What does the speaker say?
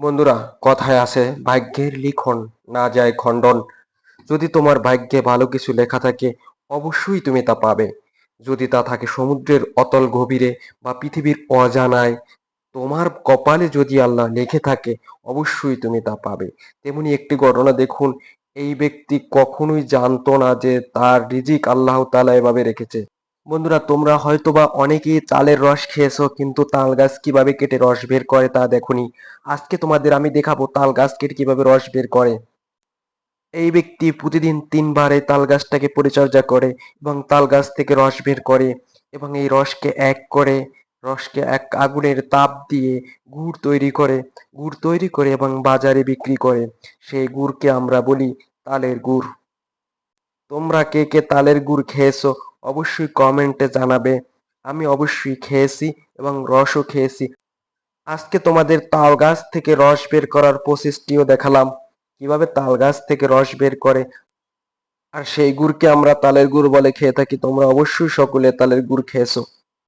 বন্ধুরা, কথায় আছে, ভাগ্যের লিখন না যায় খণ্ডন। যদি তোমার ভাগ্যে ভালো কিছু লেখা থাকে, অবশ্যই তুমি তা পাবে। যদি তা থাকে সমুদ্রের অতল গভীরে বা পৃথিবীর অজানায়, তোমার কপালে যদি আল্লাহ লিখে থাকে, অবশ্যই তুমি তা পাবে। তেমনি একটি ঘটনা দেখুন, এই ব্যক্তি কখনোই জানতো না যে তার রিজিক আল্লাহ তাআলা এভাবে রেখেছে। বন্ধুরা, তোমরা হয়তোবা অনেকেই চালের রস খেয়েছো, কিন্তু তাল গাছ কীভাবে কেটে রস বের করে তা দেখোনি। আজকে তোমাদের আমি দেখাবো তাল গাছ কেটে কীভাবে রস বের করে। এই ব্যক্তি প্রতিদিন তিনবার এই তাল গাছটাকে পরিচর্যা করে এবং তাল গাছ থেকে রস বের করে এবং এই রসকে এক করে, রসকে এক আগুনের তাপ দিয়ে গুড় তৈরি করে, গুড় তৈরি করে এবং বাজারে বিক্রি করে। সেই গুড়কে আমরা বলি তালের গুড়। তোমরা কে কে তালের গুড় খেয়েছো অবশ্যই কমেন্টে জানাবে। আমি অবশ্যই খেয়েছি এবং রসও খেয়েছি। আজকে তোমাদের তাল গাছ থেকে রস বের করার প্রসেসটিও দেখালাম। কীভাবে তাল গাছ থেকে রস বের করে? আর সেই গুড়কে আমরা তালের গুড় বলে খেয়ে থাকি। তোমরা অবশ্যই সকলে তালের গুড় খেয়েছো।